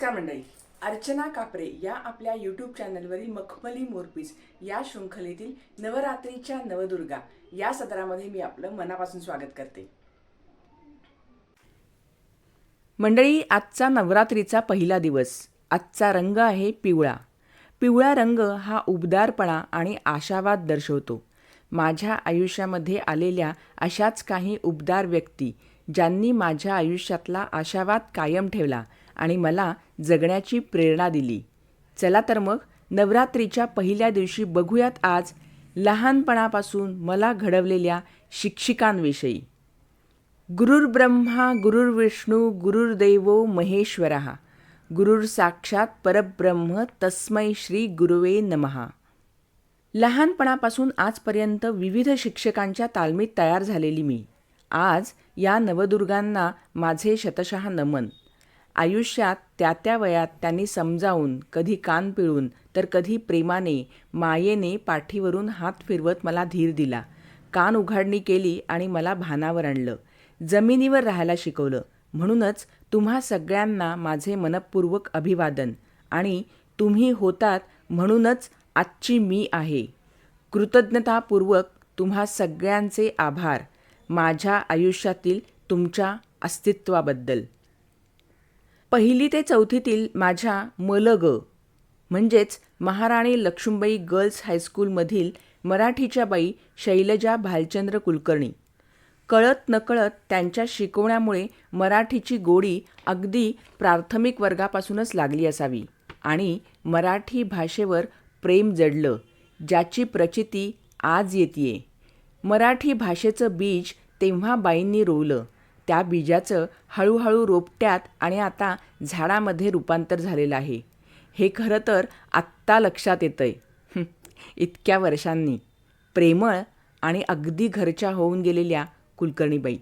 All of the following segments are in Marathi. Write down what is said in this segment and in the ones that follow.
नमस्कार मंडळी. अर्चना कापरे या आपल्या यूट्यूब चॅनलवरील मखमली मोरपीस या शृंखलेतील नवरात्रीच्या नवदुर्गा या सदरामध्ये मी आपलं मनापासून स्वागत करते. मंडळी आजचा नवरात्रीचा पहिला दिवस. आजचा रंग आहे पिवळा. पिवळा रंग हा उबदारपणा आणि आशावाद दर्शवतो. माझ्या आयुष्यामध्ये आलेल्या अशाच काही उबदार व्यक्ती ज्यांनी माझ्या आयुष्यातला आशावाद कायम ठेवला आणि मला जगण्याची प्रेरणा दिली. चला तर मग नवरात्रीच्या पहिल्या दिवशी बघूयात आज लहानपणापासून मला घडवलेल्या शिक्षिकांविषयी. गुरुर्ब्रह्मा गुरुर्विष्णू गुरुर्दैवो महेश्वरः. गुरुर साक्षात परब्रह्म तस्मै श्री गुरुवे नमहा लहानपणापासून आजपर्यंत विविध शिक्षकांच्या तालमीत तयार झालेली मी. आज या नवदुर्गांना माझे शतशः नमन. आयुष्यात त्या त्या वयात त्यांनी समजावून कधी कान पिळून तर कधी प्रेमाने मायेने पाठीवरून हात फिरवत मला धीर दिला. कान उघाडणी केली आणि मला भानावर आणलं. जमिनीवर राहायला शिकवलं. म्हणूनच तुम्हा सगळ्यांना माझे मनपूर्वक अभिवादन आणि तुम्ही होतात म्हणूनच आजची मी आहे. कृतज्ञतापूर्वक तुम्हा सगळ्यांचे आभार. माझ्या आयुष्यातील तुमच्या अस्तित्वाबद्दल. पहिली ते चौथीतील माझ्या मलग म्हणजेच महाराणी लक्ष्मीबाई गर्ल्स हायस्कूलमधील मराठीच्या बाई शैलजा भालचंद्र कुलकर्णी. कळत नकळत त्यांच्या शिकवण्यामुळे मराठीची गोडी अगदी प्राथमिक वर्गापासूनच लागली असावी आणि मराठी भाषेवर प्रेम जडलं ज्याची प्रचिती आज येते मराठी भाषेचं बीज तेव्हा बाईंनी रोवलं. त्या बीजाचं हळूहळू रोपट्यात आणि आता झाडामध्ये रूपांतर झालेलं आहे. हे खरं तर आत्ता लक्षात येतंय. आहे इतक्या वर्षांनी. प्रेमळ आणि अगदी घरच्या होऊन गेलेल्या कुलकर्णीबाई.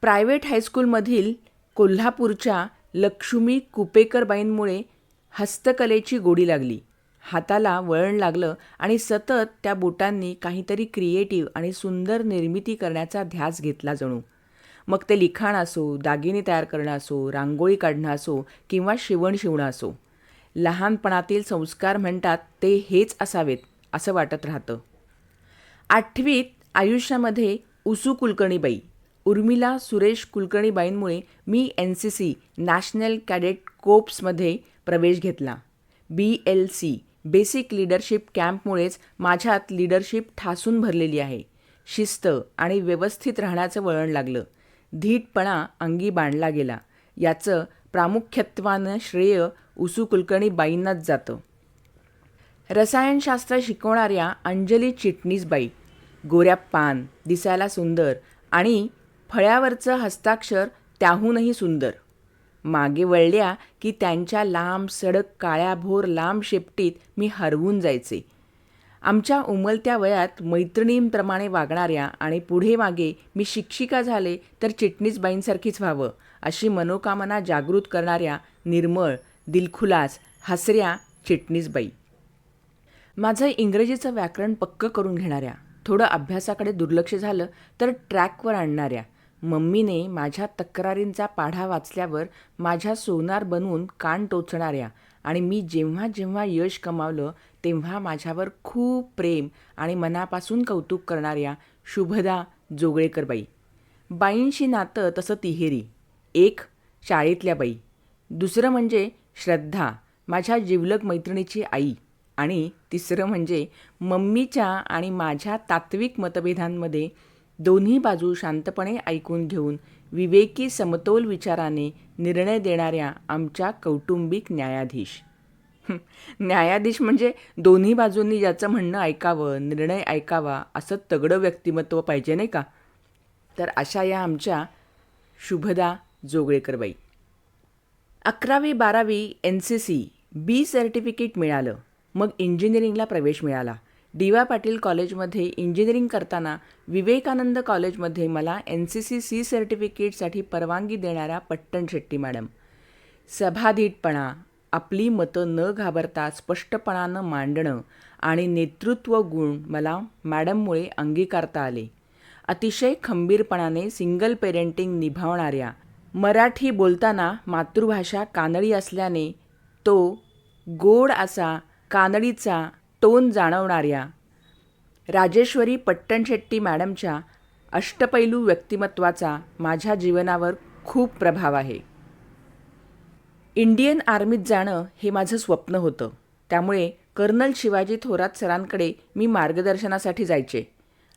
प्रायव्हेट हायस्कूलमधील कोल्हापूरच्या लक्ष्मी कुपेकरबाईंमुळे हस्तकलेची गोडी लागली. हाताला वळण लागलं आणि सतत त्या बोटांनी काहीतरी क्रिएटिव्ह आणि सुंदर निर्मिती करण्याचा ध्यास घेतला जणू. मग ते लिखाण असो दागिने तयार करणं असो रांगोळी काढणं असो किंवा शिवण शिवणं असो. लहानपणातील संस्कार म्हणतात ते हेच असावेत असं वाटत राहतं. आठवीत आयुष्यामध्ये उसू कुलकर्णीबाई उर्मिला सुरेश कुलकर्णीबाईंमुळे मी N C C national cadet कोप्समध्ये प्रवेश घेतला. B L C basic leadership कॅम्पमुळेच माझ्यात लिडरशिप ठासून भरलेली आहे. शिस्त आणि व्यवस्थित राहण्याचं वळण लागलं. धीटपणा अंगी बांधला गेला. याचं प्रामुख्यत्वानं श्रेय उसू कुलकर्णी बाईंनाच जातं. रसायनशास्त्र शिकवणाऱ्या अंजली चिटणीसबाई गोऱ्या पान दिसायला सुंदर आणि फळ्यावरचं हस्ताक्षर त्याहूनही सुंदर. मागे वळल्या की त्यांच्या लांब सडक काळ्याभोर लांब शेपटीत मी हरवून जायचे. आमच्या उमलत्या वयात मैत्रिणींप्रमाणे वागणाऱ्या आणि पुढे मागे मी शिक्षिका झाले तर चिटणीसबाईंसारखीच व्हावं अशी मनोकामना जागृत करणाऱ्या निर्मळ दिलखुलास हसऱ्या चिटणीसबाई. माझं इंग्रजीचं व्याकरण पक्क करून घेणाऱ्या थोडं अभ्यासाकडे दुर्लक्ष झालं तर ट्रॅकवर आणणाऱ्या मम्मीने माझ्या तक्रारींचा पाढा वाचल्यावर माझ्या सोनार बनवून कान टोचणाऱ्या आणि मी जेव्हा जेव्हा यश कमावलं तेव्हा माझ्यावर खूप प्रेम आणि मनापासून कौतुक करणाऱ्या शुभदा जोगळेकर बाई बाईंशी नातं तसं तिहेरी. एक शाळेतल्या बाई. दुसरं म्हणजे श्रद्धा माझ्या जिवलग मैत्रिणीची आई. आणि तिसरं म्हणजे मम्मीच्या आणि माझ्या तात्विक मतभेदांमध्ये दोन्ही बाजू शांतपणे ऐकून घेऊन विवेकी समतोल विचाराने निर्णय देणाऱ्या आमच्या कौटुंबिक न्यायाधीश. न्यायाधीश म्हणजे दोन्ही बाजूंनी ज्याचं म्हणणं ऐकावं निर्णय ऐकावा असं तगडं व्यक्तिमत्व पाहिजे नाही का? तर अशा या आमच्या शुभदा जोगळेकरबाई. अकरावी बारावी N C C B certificate मिळालं. मग इंजिनिअरिंगला प्रवेश मिळाला. डी वाय पाटील कॉलेजमध्ये इंजिनिअरिंग करताना विवेकानंद कॉलेजमध्ये मला एन सी सी सी सर्टिफिकेटसाठी परवानगी देणाऱ्या पट्टण शेट्टी मॅडम. सभाधीटपणा आपली मतं न घाबरता स्पष्टपणानं मांडणं आणि नेतृत्व गुण मला मॅडममुळे अंगीकारता आले. अतिशय खंबीरपणाने सिंगल पेरेंटिंग निभावणाऱ्या मराठी बोलताना मातृभाषा कानडी असल्याने तो गोड असा कानडीचा टोन जाणवणाऱ्या राजेश्वरी पट्टणशेट्टी मॅडमच्या अष्टपैलू व्यक्तिमत्वाचा माझ्या जीवनावर खूप प्रभाव आहे. इंडियन आर्मीत जाणं हे माझं स्वप्न होतं. त्यामुळे कर्नल शिवाजी थोरात सरांकडे मी मार्गदर्शनासाठी जायचे.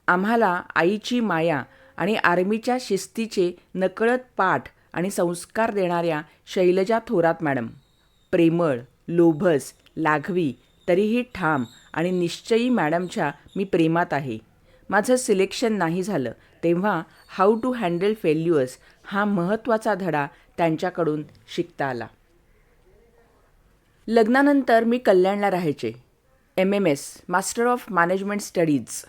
आम्हाला आईची माया आणि आर्मीच्या शिस्तीचे नकळत पाठ आणि संस्कार देणाऱ्या शैलजा थोरात मॅडम. प्रेमळ लोभस लाघवी तरीही ठाम आणि निश्चयी मॅडमच्या मी प्रेमात आहे. माझं सिलेक्शन नाही झालं तेव्हा हाऊ टू हँडल फेल्युअर्स हा महत्त्वाचा धडा त्यांच्याकडून शिकता आला. लग्नानंतर मी कल्याणला राहायचे. M M S master of management studies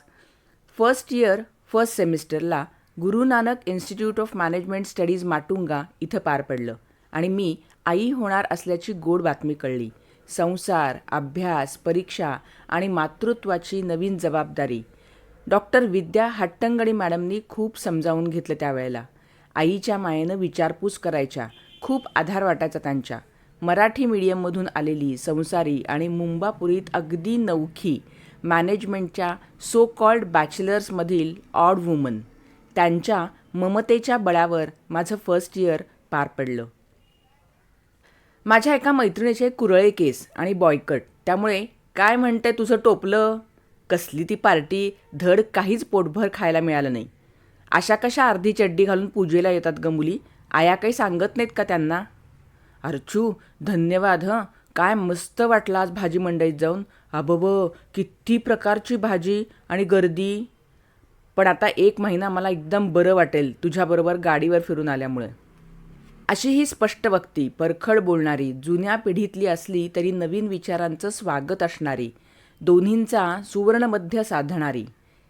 first year first सेमिस्टरला Guru Nanak institute of management studies Matunga इथं पार पडलं आणि मी आई होणार असल्याची गोड बातमी कळली. संसार अभ्यास परीक्षा आणि मातृत्वाची नवीन जबाबदारी. डॉक्टर विद्या हट्टंगडी मॅडमनी खूप समजावून घेतलं त्यावेळेला. आईच्या मायेनं विचारपूस करायच्या खूप आधार वाटायचा त्यांच्या. मराठी मीडियममधून आलेली संसारी आणि मुंबापुरीत अगदी नवखी मॅनेजमेंटच्या सो कॉल्ड बॅचलर्समधील ऑड वुमन त्यांच्या ममतेच्या बळावर माझं फर्स्ट इयर पार पडलं. माझ्या एका मैत्रिणीचे कुरळे केस आणि बॉयकट त्यामुळे काय म्हणते तुझं टोपलं? कसली ती पार्टी? धड काहीच पोटभर खायला मिळालं नाही. अशा कशा अर्धी चड्डी घालून पूजेला येतात ग मुली आया काही सांगत नाहीत का त्यांना? अर्चू धन्यवाद हं. काय मस्त वाटलं आज भाजी मंडईत जाऊन. अबब किती प्रकारची भाजी आणि गर्दी. पण आता एक महिना मला एकदम बरं वाटेल तुझ्याबरोबर गाडीवर फिरून आल्यामुळे. अशी ही स्पष्ट वक्ती परखड बोलणारी जुन्या पिढीतली असली तरी नवीन विचारांचं स्वागत असणारी दोन्हींचा सुवर्णमध्य साधणारी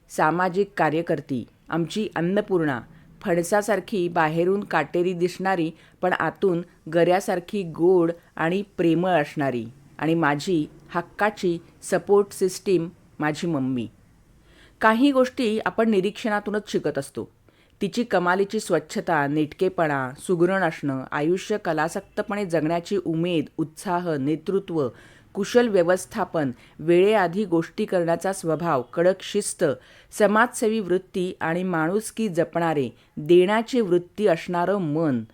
सामाजिक कार्यकर्ती आमची अन्नपूर्णा फणसासारखी बाहेरून काटेरी दिसणारी पण आतून गऱ्यासारखी गोड आणि प्रेमळ असणारी. आणि माझी हक्काची सपोर्ट सिस्टीम माझी मम्मी. काही गोष्टी आपण निरीक्षणातूनच शिकत असतो. तिची कमालीची स्वच्छता नेटकेपणा सुगरण असणं आयुष्य कलासक्तपणे जगण्याची उमेद उत्साह नेतृत्व कुशल व्यवस्थापन वेळेआधी गोष्टी करण्याचा स्वभाव कडक शिस्त समाजसेवी वृत्ती आणि माणुसकी जपणारे देण्याची वृत्ती असणारं मन.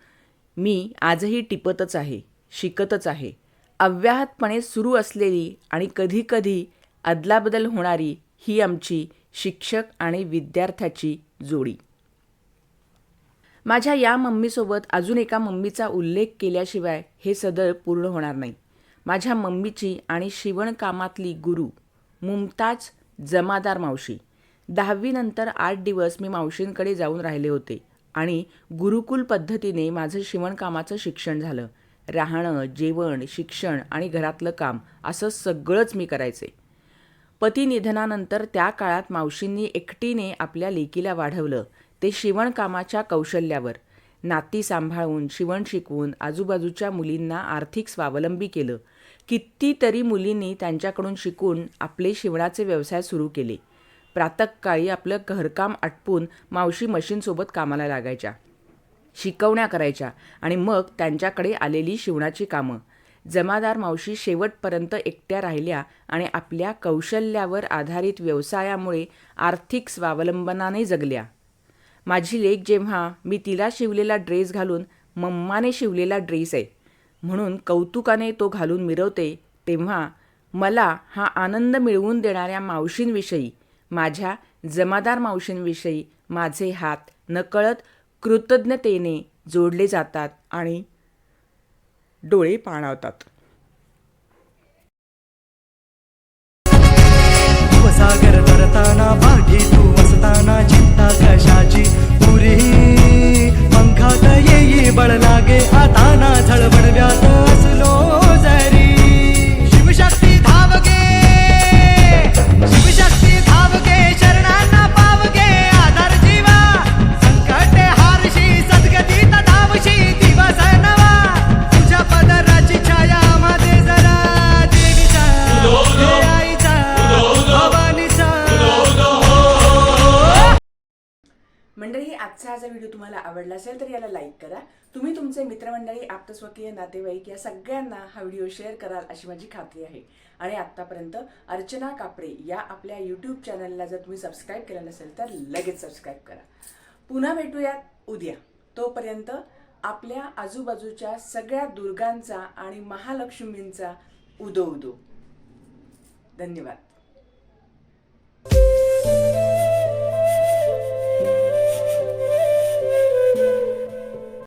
मी आजही टिपतच आहे शिकतच आहे. अव्याहतपणे सुरू असलेली आणि कधीकधी अदलाबदल होणारी ही आमची शिक्षक आणि विद्यार्थ्याची जोडी. माझ्या या मम्मीसोबत अजून एका मम्मीचा उल्लेख केल्याशिवाय हे सदर पूर्ण होणार नाही. माझ्या मम्मीची आणि शिवणकामातली गुरु मुमताज जमादार मावशी. दहावीनंतर आठ दिवस मी मावशींकडे जाऊन राहिले होते आणि गुरुकुल पद्धतीने माझं शिवणकामाचं शिक्षण झालं. राहणं जेवण शिक्षण आणि घरातलं काम असं सगळंच मी करायचे. पती निधनानंतर त्या काळात मावशींनी एकटीने आपल्या लेकीला वाढवलं ते शिवणकामाच्या कौशल्यावर. नाती सांभाळून शिवण शिकवून आजूबाजूच्या मुलींना आर्थिक स्वावलंबी केलं. कितीतरी मुलींनी त्यांच्याकडून शिकून आपले शिवणाचे व्यवसाय सुरू केले. प्रातःकाळी आपलं घरकाम आटपून मावशी मशीनसोबत कामाला लागायच्या. शिकवण्या करायच्या आणि मग त्यांच्याकडे आलेली शिवणाची कामं. जमादार मावशी शेवटपर्यंत एकट्या राहिल्या आणि आपल्या कौशल्यावर आधारित व्यवसायामुळे आर्थिक स्वावलंबनाने जगल्या. माझी लेक जेव्हा मी तिला शिवलेला ड्रेस घालून मम्माने शिवलेला ड्रेस आहे. म्हणून कौतुकाने तो घालून मिरवते तेव्हा मला हा आनंद मिळवून देणाऱ्या मावशींविषयी माझ्या जमादार मावशींविषयी माझे हात नकळत कृतज्ञतेने जोडले जातात आणि डोळे पाणावतात. सागर तरताना पाठी तू वसताना कशाची पुरी. पंखात येई बळ हा जर व्हिडिओ तुम्हाला आवडला असेल तर याला लाईक करा. तुम्ही तुमचे मित्रमंडळी आप्तस्वकीय नातेवाईक या सगळ्यांना हा व्हिडिओ शेअर कराल अशी माझी खात्री आहे. आणि आत्तापर्यंत अर्चना कापडे या आपल्या यूट्यूब चॅनलला जर तुम्ही सबस्क्राईब केलं नसेल तर लगेच सबस्क्राईब करा. पुन्हा भेटूयात उद्या. तोपर्यंत आपल्या आजूबाजूच्या सगळ्या दुर्गांचा आणि महालक्ष्मींचा उदो उदो धन्यवाद.